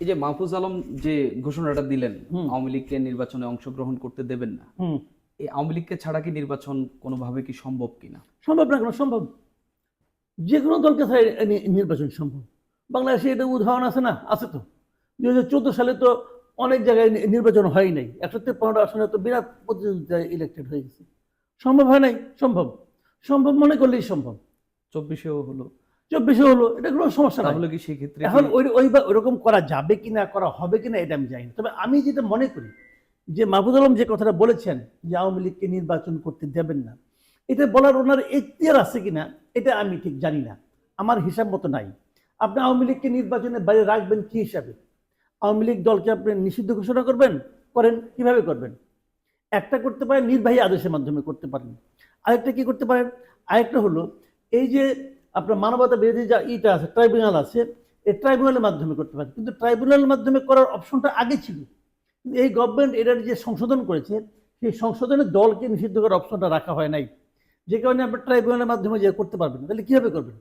এই যে মাহফুজ আলম যে ঘোষণাটা দিলেন আওয়ামী লীগকে নির্বাচনে অংশগ্রহণ করতে দেবেন না এই আওয়ামী লীগকে ছাড়া কি নির্বাচন কোনোভাবে কি সম্ভব কিনা? সম্ভব না কেন? সম্ভব। যে কোনো দলকে ছাড়া নির্বাচন সম্ভব। বাংলাদেশে এটা উদাহরণ আছে না? আছে তো। দুই হাজার চোদ্দ সালে তো অনেক জায়গায় নির্বাচন হয় নাই। একশো তেপ্পান্ন আসনে তো বিরাট প্রতিযোগিতায় ইলেকটেড হয়ে গেছে। সম্ভব হয় নাই? সম্ভব। সম্ভব মনে করলেই সম্ভব। চব্বিশেও হলো। চব্বিশে হলো এটা কোনো সমস্যা নাই। তাহলে কি সেই ক্ষেত্রে এখন ওই ওই বা ওরকম করা যাবে কি না করা হবে কি না এটা আমি জানি তবে আমি যেটা মনে করি যে মাহবুদ আলম যে কথাটা বলেছেন যে আওয়ামী লীগকে নির্বাচন করতে দেবেন না এটা বলার ওনার এখতিয়ার আছে কিনা এটা আমি ঠিক জানি না। আমার হিসাব মতো নাই। আপনি আওয়ামী লীগকে নির্বাচনের বাইরে রাখবেন কি হিসাবে? আওয়ামী লীগ দলকে আপনি নিষিদ্ধ ঘোষণা করবেন? করেন কীভাবে করবেন? একটা করতে পারেন নির্বাহী আদেশের মাধ্যমে করতে পারেন। আরেকটা কি করতে পারেন? আরেকটা হলো এই যে আপনার মানবতা বিরোধী যা ইটা আছে ট্রাইব্যুনাল আছে, এই ট্রাইব্যুনালের মাধ্যমে করতে পারেন। কিন্তু ট্রাইব্যুনালের মাধ্যমে করার অপশনটা আগে ছিল। এই গভর্নমেন্ট এটার যে সংশোধন করেছে, সেই সংশোধনে দলকে নিষিদ্ধ করার অপশনটা রাখা হয় নাই। যে কারণে আপনি ট্রাইব্যুনালের মাধ্যমে যে করতে পারবেন। তাহলে কীভাবে করবেন?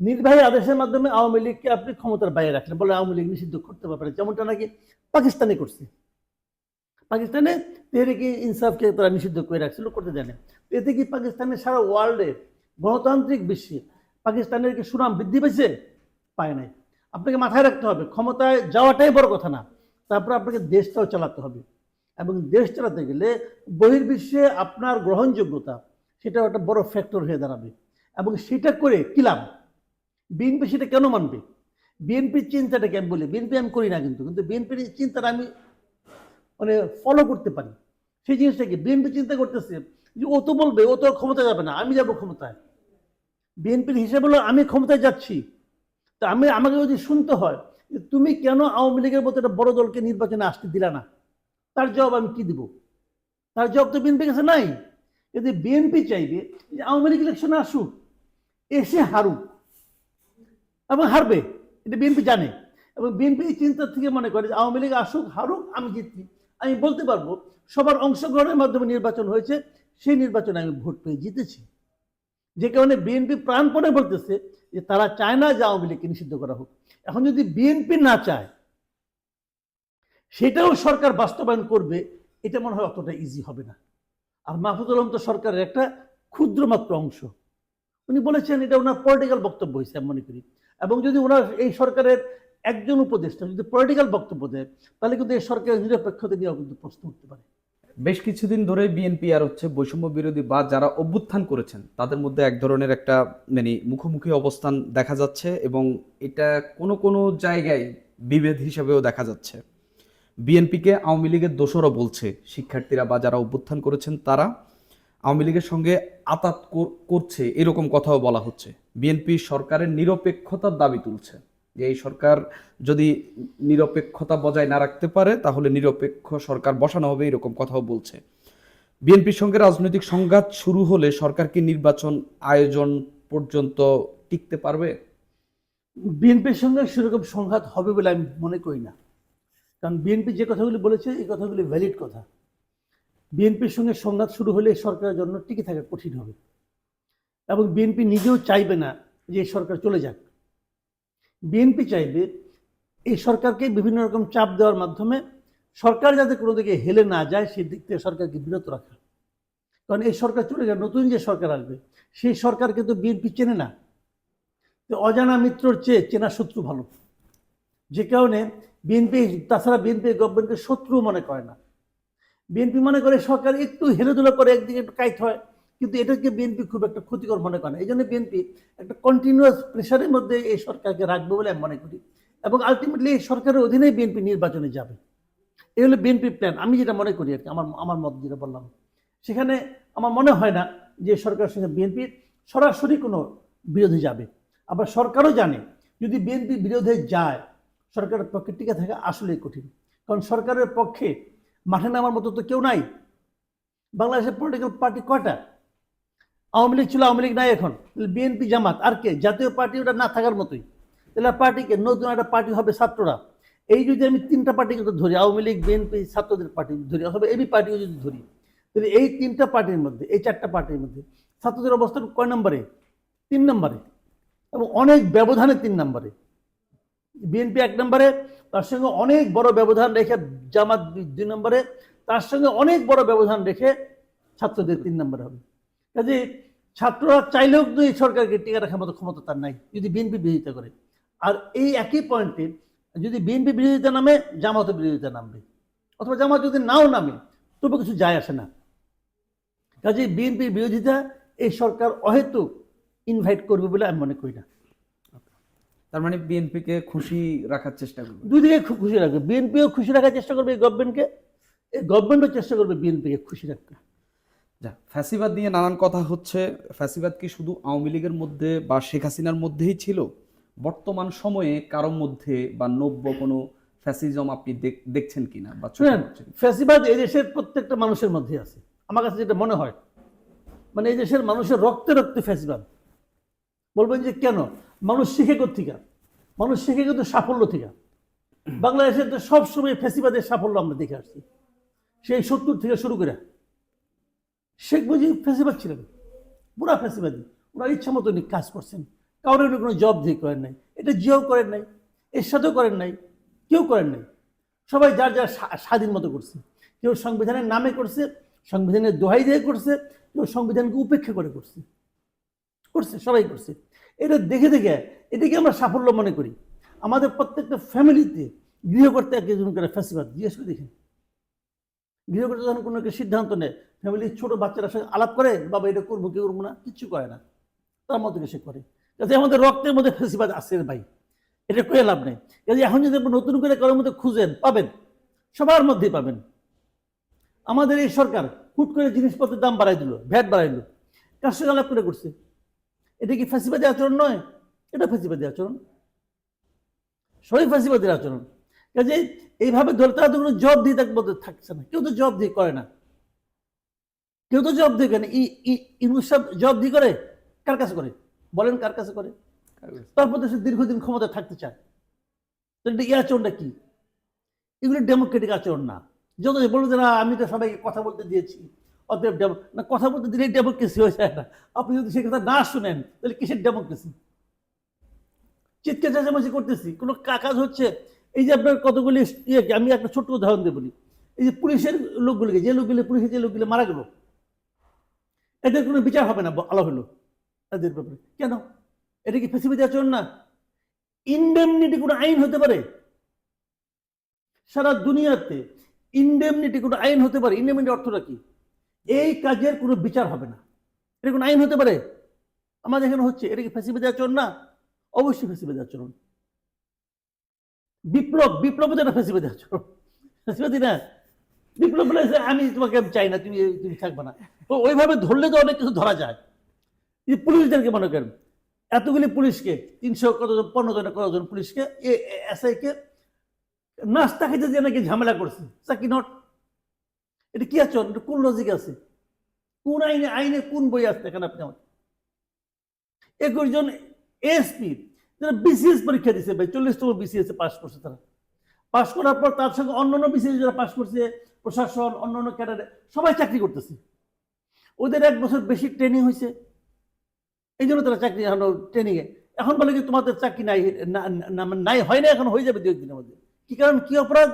নির্বাহী আদেশের মাধ্যমে আওয়ামী লীগকে আপনি ক্ষমতার বাইরে রাখলেন, বলে আওয়ামী লীগ নিষিদ্ধ করতে পারবেন যেমনটা নাকি পাকিস্তানে করছে। পাকিস্তানে তেহরিকে ইনসাফকে তারা নিষিদ্ধ করে রাখছিল, করতে জানে এতে কি পাকিস্তানের সারা ওয়ার্ল্ডে গণতান্ত্রিক বিশ্বে পাকিস্তানের কি সুনাম বৃদ্ধি পেয়েছে? পায় নাই। আপনাকে মাথায় রাখতে হবে, ক্ষমতায় যাওয়াটাই বড় কথা না। তারপর আপনাকে দেশটাও চালাতে হবে। এবং দেশ চালাতে গেলে বহির্বিশ্বে আপনার গ্রহণযোগ্যতা সেটা একটা বড় ফ্যাক্টর হয়ে দাঁড়াবে। এবং সেটা করে কি লাভ? বিএনপি সেটা কেন মানবে? বিএনপির চিন্তাটাকে আমি বলি? বিএনপি আমি করি না কিন্তু কিন্তু বিএনপির চিন্তাটা আমি মানে ফলো করতে পারি। সেই জিনিসটা কি? বিএনপি চিন্তা করতেছে যে ও তো বলবে, ও তো আর ক্ষমতায় যাবে না, আমি যাব ক্ষমতায়। বিএনপির হিসেবে হলো আমি ক্ষমতায় যাচ্ছি। তা আমি, আমাকে যদি শুনতে হয় যে তুমি কেন আওয়ামী লীগের মতো একটা বড় দলকে নির্বাচনে আসতে দিলা না? তার জবাব আমি কি দিব? তার জবাব তো বিএনপির কাছে নাই। যদি বিএনপি চাইবে যে আওয়ামী লীগ ইলেকশনে আসুক, এসে হারুক এবং হারবে, এটা বিএনপি জানে। এবং বিএনপি এই চিন্তা থেকে মনে করে যে আওয়ামী লীগ আসুক, হারুক, আমি জিতছি। আমি বলতে পারব, সবার অংশগ্রহণের মাধ্যমে নির্বাচন হয়েছে, সেই নির্বাচনে আমি ভোট পেয়ে জিতেছি। যে কারণে বিএনপি প্রাণপণে বলতেছে যে তারা চায় না যে আওয়ামী লীগকে নিষিদ্ধ করা হোক। এখন যদি বিএনপি না চায়, সেটাও সরকার বাস্তবায়ন করবে, এটা মনে হয় অতটা ইজি হবে না। আর মাহফুজ আলম তো সরকারের একটা ক্ষুদ্র মাত্র অংশ। উনি বলেছেন এটা ওনার পলিটিক্যাল বক্তব্য হয়েছে, আমি মনে করি। এবং যদি ওনার এই সরকারের একজন উপদেষ্টা যদি পলিটিক্যাল বক্তব্য দেয়, তাহলে কিন্তু এই সরকারের নিরপেক্ষতা নিয়েও কিন্তু প্রশ্ন উঠতে পারে। বেশ কিছুদিন ধরে বিএনপি আর হচ্ছে বৈষম্য বিরোধী বা যারা অভ্যুত্থান করেছেন, তাদের মধ্যে এক ধরনের একটা মানে মুখোমুখি অবস্থান দেখা যাচ্ছে এবং এটা কোনো কোনো জায়গায় বিভেদ হিসাবেও দেখা যাচ্ছে। বিএনপিকে আওয়ামী লীগের দোষরও বলছে শিক্ষার্থীরা বা যারা অভ্যুত্থান করেছেন তারা। আওয়ামী লীগের সঙ্গে আতাত কর- করছে, এরকম কথাও বলা হচ্ছে। বিএনপি সরকারের নিরপেক্ষতার দাবি তুলছে। যে এই সরকার যদি নিরপেক্ষতা বজায় না রাখতে পারে, তাহলে নিরপেক্ষ সরকার বসানো হবে, এরকম কথাও বলছে। বিএনপির সঙ্গে রাজনৈতিক সংঘাত শুরু হলে সরকার কি নির্বাচন আয়োজন পর্যন্ত টিকতে পারবে? বিএনপির সঙ্গে সেরকম সংঘাত হবে বলে আমি মনে করি না। কারণ বিএনপি যে কথাগুলি বলেছে, এই কথাগুলি ভ্যালিড কথা। বিএনপির সঙ্গে সংঘাত শুরু হলে সরকারের জন্য টিকে থাকা কঠিন হবে। এবং বিএনপি নিজেও চাইবে না যে সরকার চলে যাক। বিএনপি চাইবে, এই সরকারকে বিভিন্ন রকম চাপ দেওয়ার মাধ্যমে সরকার যাতে কোনো দিকে হেলে না যায়, সেই দিক থেকে সরকারকে বিরত রাখা। কারণ এই সরকার চলে যায় নতুন যে সরকার আসবে, সেই সরকার কিন্তু বিএনপি চেনে না। তো অজানা মিত্রর চেয়ে চেনা শত্রু ভালো। যে কারণে বিএনপি, তাছাড়া বিএনপি গভর্নমেন্টকে শত্রু মনে করে না। বিএনপি মনে করে সরকার একটু হেলেদুলা করে একদিকে একটু কাইট হয় কিন্তু এটাকে বিএনপি খুব একটা ক্ষতিকর মনে করে না। এই জন্য বিএনপি একটা কন্টিনিউয়াস প্রেশারের মধ্যে এই সরকারকে রাখবে বলে আমি মনে করি। এবং আলটিমেটলি এই সরকারের অধীনেই বিএনপি নির্বাচনে যাবে। এই হলো বিএনপি প্ল্যান আমি যেটা মনে করি আর কি, আমার আমার মত যেটা বললাম। সেখানে আমার মনে হয় না যে সরকারের সঙ্গে বিএনপির সরাসরি কোনো বিরোধী যাবে। আবার সরকারও জানে, যদি বিএনপি বিরোধে যায়, সরকারের পক্ষে টিকে থাকা আসলেই কঠিন। কারণ সরকারের পক্ষে মাঠে নামার মতো তো কেউ নাই। বাংলাদেশের পলিটিক্যাল পার্টি কয়টা? আওয়ামী লীগ ছিল আওয়ামী লীগ নাই এখন। বিএনপি জামাত, আর কে? জাতীয় পার্টি ওটা না থাকার মতোই। তাহলে পার্টিকে নতুন একটা পার্টি হবে ছাত্ররা। এই যদি আমি তিনটা পার্টিকে ধরি, আওয়ামী লীগ, বিএনপি, ছাত্রদের পার্টি ধরি, অথবা এবি পার্টিকে যদি ধরি, তাহলে এই তিনটা পার্টির মধ্যে, এই চারটা পার্টির মধ্যে ছাত্রদের অবস্থান কয় নম্বরে? তিন নম্বরে। এবং অনেক ব্যবধানে তিন নম্বরে। বিএনপি এক নম্বরে, তার সঙ্গে অনেক বড় ব্যবধান রেখে জামাত দুই নম্বরে, তার সঙ্গে অনেক বড় ব্যবধান রেখে ছাত্রদের তিন নম্বরে হবে। কাজে ছাত্ররা চাইলেও কিন্তু এই সরকারকে টিকা রাখার মতো ক্ষমতা তার নাই যদি বিএনপি বিরোধিতা করে। আর এই একই পয়েন্টে যদি বিএনপি বিরোধিতা নামে জামাতও বিরোধিতা নামবে অথবা জামাত যদি নাও নামে তবু কিছু যায় আসে না। কাজে বিএনপির বিরোধিতা এই সরকার অহেতুক ইনভাইট করবে বলে আমি মনে করি না। তার মানে বিএনপিকে খুশি রাখার চেষ্টা করবে? দুই দিকে খুব খুশি রাখবে। বিএনপিও খুশি রাখার চেষ্টা করবে এই গভর্নমেন্টকে এই গভর্নমেন্টও চেষ্টা করবে বিএনপিকে খুশি রাখতে। যা ফ্যাসিবাদ নিয়ে নানান কথা হচ্ছে। ফ্যাসিবাদ কি শুধু আওয়ামী লীগের মধ্যে বা শেখ হাসিনার মধ্যেই ছিল? বর্তমান সময়ে কারোর মধ্যে বা নব্য কোনো ফ্যাসিজম আপনি দেখ- দেখছেন কিনা বা কিনা? ফ্যাসিবাদ এই দেশের প্রত্যেকটা মানুষের মধ্যে আছে। আমার কাছে যেটা মনে হয় মানে এই দেশের মানুষের রক্তে রক্তে ফ্যাসিবাদ। বলবেন যে কেন? মানুষ শিখে থেকে মানুষ শিখে কিন্তু সাফল্য থেকে। বাংলাদেশের তো সবসময় ফ্যাসিবাদের সাফল্য আমরা দেখে আসছি। সেই সত্তর থেকে শুরু করে শেখ মুজিব ফ্যাসিবাদ ছিলেন। পুরা ফ্যাসিবাদী ওনার ইচ্ছা মতো উনি কাজ করছেন। কারোর উনি কোনো জব দিয়ে করেন নাই। এটা জিও করেন নাই এর সাথেও করেন নাই, কেউ করেন নাই। সবাই যার যার স্বা- স্বাধীন মতো করছে। কেউ সংবিধানের নামে করছে, সংবিধানের দোহাই দিয়ে করছে, কেউ সংবিধানকে উপেক্ষা করে করছে। করছে, সবাই করছে। এটা দেখে দেখে, এটাকে আমরা সাফল্য মনে করি। আমাদের প্রত্যেকটা ফ্যামিলিতে গৃহকর্তা একজন করে ফ্যাসিবাদ জিজ্ঞেস করে দেখেন। গৃহকর্তা যখন কোনো একটা সিদ্ধান্ত নেয় ফ্যামিলির ছোট বাচ্চারা সঙ্গে আলাপ করে, বাবা, এটা করব, কি করব না? কিচ্ছু করে না। তার মতো সে করে? যাতে আমাদের রক্তের মধ্যে ফেসিবাদ রে ভাই। এটা করে লাভ নেই। কাজে এখন যদি নতুন করে কারোর মধ্যে খুঁজেন, পাবেন। সবার মধ্যেই পাবেন। আমাদের এই সরকার হুট করে জিনিসপত্রের দাম বাড়াই দিল, ভ্যাট বাড়াই দিল। কার সঙ্গে আলাপ করে করছে? এটা কি ফ্যাসিবাদী আচরণ নয়? এটা ফ্যাসিবাদী আচরণ। সবই ফ্যাসিবাদীর আচরণ। কাজে এইভাবে ধরে তারা তো কোনো জব দিয়ে তাকে বলতে থাকছে না। কেউ তো জব দিয়ে করে না। কেউ তো জব দিয়ে করে না। ইউনুস জব দিয়ে করে? কার কাছে করে? বলেন কার কাছে করে? তারপর সে দীর্ঘদিন ক্ষমতা থাকতে চায়। তো এই আচরণটা কি? এগুলো ডেমোক্রেটিক আচরণ না। যত বলব যে না আমি তো সবাইকে কথা বলতে দিয়েছি। অতএব না কথা বলতে দিলেই ডেমোক্রেসি হয়ে যায় না। আপনি যদি সে কথা না শুনেন তাহলে কিসের ডেমোক্রেসি চিৎকার চেঁচামেচি করতেছি। কোনো কাজ হচ্ছে এই যে আপনার কতগুলি ইয়ে আমি একটা ছোট্ট উদাহরণ দিয়ে বলি। এই যে পুলিশের লোকগুলিকে, যে লোকগুলি, পুলিশের যে লোকগুলি মারা গেল, এদের কোনো বিচার হবে না আলো হলো এদের ব্যাপারে। কেন? এটা কি ফেসিবাদী আচরণ না? ইনডেমনিটি কোনো আইন হতে পারে? সারা দুনিয়াতে ইনডেমনিটি কোনো আইন হতে পারে? ইনডেমনিটি অর্থটা কি? এই কাজের কোনো বিচার হবে না। এটা কোনো আইন হতে পারে? আমাদের এখানে হচ্ছে, এটা কি ফেসিবাদী আচরণ না? অবশ্যই ফেসিবাদী আচরণ বিপ্লব বিপ্লব তো একটা ফেসিবাদী আচরণ না? বিপ্লব বলে যে, আমি তোমাকে চাই না, তুমি তুমি থাকবে না। তো ওইভাবে ধরলে তো অনেক কিছু ধরা যায়। পুলিশদেরকে মনে করেন, এতগুলি পুলিশকে, তিনশো কতজন, পনেরো জন কতজন পুলিশকে এসআইকে নাস্তা খেতে দিয়ে নাকি ঝামেলা করছে। কি নট। এটা কি আচরণ এটা কোন লজিক আছে? কোন আইনে আইনে কোন বই আছে? এখানে আপনি আমার একুশ জন এসপি যারা বিসিএস পরীক্ষা দিছে ভাই, চল্লিশতম বিসিএস পাস করছে তারা। পাস করার পর তার সঙ্গে অন্যান্য বিসিএস যারা পাস করছে, প্রশাসন, অন্যান্য ক্যাডারে সবাই চাকরি করতেছে। ওদের এক বছর বেশি ট্রেনিং হয়েছে এই জন্য তারা চাকরি এখন ট্রেনিংয়ে এখন বলে কি তোমাদের চাকরি নাই, না- নাই, হয় না, এখন হয়ে যাবে দু একদিনের মধ্যে। কি কারণ, কি অপরাধ?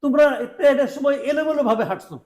তোমরা প্রেয়ারের সময় এলোমেলো ভাবে হাঁটছো।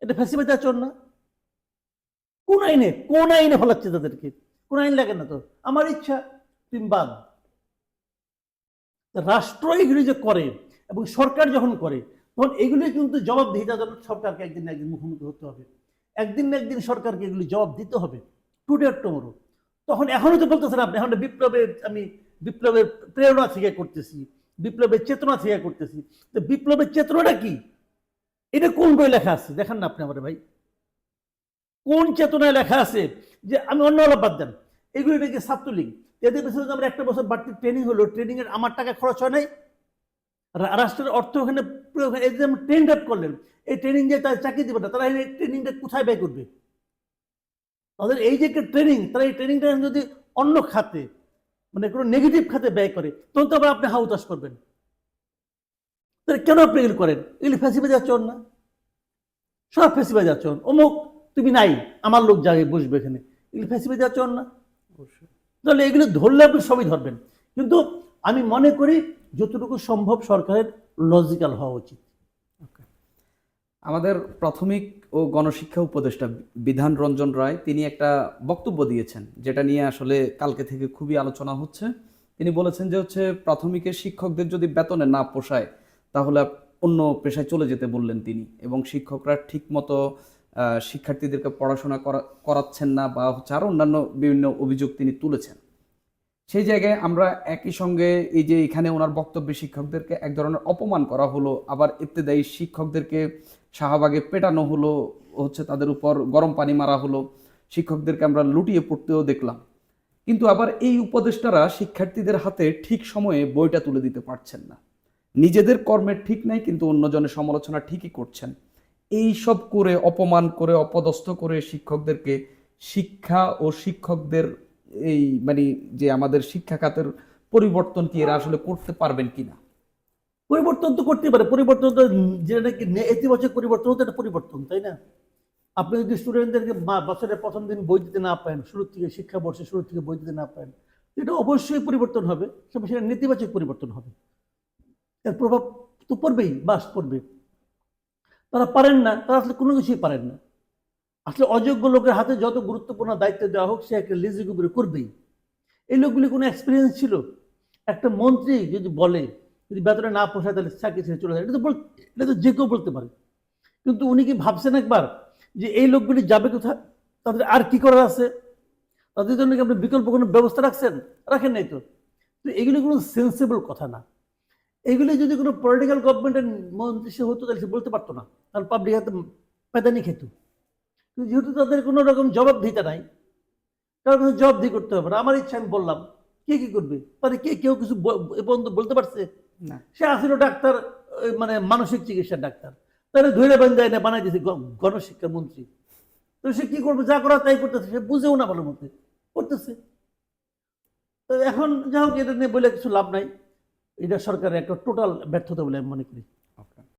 এটা ফেসিবাদী আচরণ না। কোন আইনে কোন আইনে ফলাচ্ছে তাদেরকে? কোন আইন লাগে না তো? আমার ইচ্ছা, তুমি বাদ রাষ্ট্র এগুলি যে করে এবং সরকার যখন করে, তখন এগুলি কিন্তু জবাবদিহিতা জন্য সরকারকে একদিন একদিন মুখোমুখি হতে হবে। একদিন না একদিন সরকারকে এগুলি জবাব দিতে হবে। টুডে আর টুমোরো তখন এখনই তো বলতেছেন আপনি, এখন বিপ্লবের, আমি বিপ্লবের প্রেরণা থেকে করতেছি, বিপ্লবের চেতনা থেকে করতেছি। তো বিপ্লবের চেতনাটা কি? এটা কোন বই লেখা আছে? দেখেন না আপনি আমার ভাই। কোন চেতনায় লেখা আছে? যে আমি অন্য আলাপ বাদ দেন। এগুলো নাকি ছাত্রলীগ। এদের পেছনে যে আমরা একটা বছর বাড়তি ট্রেনিং হলো ট্রেনিং এর আমার টাকা খরচ হয় নাই। রাষ্ট্রের অর্থ ওখানে যে ট্রেন আপ করলেন, এই ট্রেনিং যে তারা চাকরি দেবে না, তারা এই ট্রেনিংটা কোথায় ব্যয় করবে? তাদের এই যে একটা ট্রেনিং তারা এই ট্রেনিংটা যদি অন্য খাতে মানে কোনো নেগেটিভ খাতে ব্যয় করে, তখন তো আবার আপনি হাউতাস করবেন। তাহলে কেন আপনি এগুলো করেন? এগুলি ফ্যাসিবাদী আচরণ না। সব ফ্যাসিবাদী আচরণ। অমুক, তুমি নাই, আমার লোক যাবে বসবে এখানে। এগুলি ফ্যাসিবাদী আচরণ না। তাহলে এগুলো ধরলে আপনি সবই ধরবেন। কিন্তু আমি মনে করি যতটুকু সম্ভব সরকারের লজিক্যাল হওয়া উচিত। আমাদের প্রাথমিক ও গণশিক্ষা উপদেষ্টা বিধান রঞ্জন রায়, তিনি একটা বক্তব্য দিয়েছেন, যেটা নিয়ে আসলে কালকে থেকে খুবই আলোচনা হচ্ছে। তিনি বলেছেন যে হচ্ছে প্রাথমিকের শিক্ষকদের যদি বেতনে না পোষায়, তাহলে অন্য পেশায় চলে যেতে বললেন তিনি। এবং শিক্ষকরা ঠিক মতো শিক্ষার্থীদেরকে পড়াশোনা করা, করাচ্ছেন না বা হচ্ছে আরও অন্যান্য বিভিন্ন অভিযোগ তিনি তুলেছেন। সেই জায়গায় আমরা একই সঙ্গে এই যে এখানে ওনার বক্তব্যে শিক্ষকদেরকে এক ধরনের অপমান করা হলো, আবার ইত্তেদায়ী শিক্ষকদেরকে শাহবাগে পেটানো হলো, হচ্ছে তাদের উপর গরম পানি মারা হলো, শিক্ষকদেরকে আমরা লুটিয়ে পড়তেও দেখলাম। কিন্তু আবার এই উপদেষ্টারা শিক্ষার্থীদের হাতে ঠিক সময়ে বইটা তুলে দিতে পারছেন না। নিজেদের কর্মের ঠিক নাই, কিন্তু অন্যজনের সমালোচনা ঠিকই করছেন। এই সব করে, অপমান করে, অপদস্থ করে শিক্ষকদেরকে শিক্ষা ও শিক্ষকদের এই মানে যে আমাদের শিক্ষা খাতের পরিবর্তন কি এরা আসলে করতে পারবেন কিনা? পরিবর্তন তো করতে পারে। পরিবর্তন তো যেটা নাকি নেতিবাচক পরিবর্তন হতে পরিবর্তন, তাই না? আপনি যদি স্টুডেন্টদেরকে বছরের প্রথম দিন বই দিতে না পারেন শুরু থেকে শিক্ষা বর্ষে শুরু থেকে বই দিতে না পারেন এটা অবশ্যই পরিবর্তন হবে। সেটা নেতিবাচক পরিবর্তন হবে। এর প্রভাব তো পড়বেই, বাস পড়বে। তারা পারেন না, তারা আসলে কোনো কিছুই পারেন না। আসলে অযোগ্য লোকের হাতে যত গুরুত্বপূর্ণ দায়িত্ব দেওয়া হোক, সে একটা লিজিক উপরে করবেই। এই লোকগুলি কোনো এক্সপিরিয়েন্স ছিল? একটা মন্ত্রী যদি বলে, যদি বেতনে না পোষায়, তাহলে চাকরি ছেড়ে চলে যায়। এটা তো বল এটা তো যে কেউ বলতে পারে। কিন্তু উনি কি ভাবছেন একবার যে এই লোকগুলি যাবে কোথায়? তাদের আর কি করার আছে? তাদের জন্য কি আপনি বিকল্প কোনো ব্যবস্থা রাখছেন? রাখেন নাই তো। তো এগুলি কোনো সেন্সেবল কথা না। এগুলি যদি কোনো পলিটিক্যাল গভর্নমেন্টের মন্ত্রী সে হতো তাহলে সে বলতে পারতো না। তাহলে পাবলিক হাতে পেদানি খেত। কিন্তু যেহেতু তাদের কোনো রকম জবাব দিতে নাই কারণ কোনো জবাব দিয়ে করতে হবে না। আমার ইচ্ছা আমি বললাম কে কি করবে? মানে কে কেউ কিছু এ পর্যন্ত বলতে পারছে? না। সে আসলে ডাক্তার মানে মানসিক চিকিৎসার ডাক্তার। তাহলে ধৈর্য বান্ধায় না বানাই দিয়েছে গণশিক্ষা মন্ত্রী। তো সে কি করবে? যা করা তাই করতেছে। সে বুঝেও না ভালো মতে করতেছে। তো এখন যা হোক এটা নিয়ে বলে কিছু লাভ নাই। এটা সরকারের একটা টোটাল ব্যর্থতা বলে আমি মনে করি।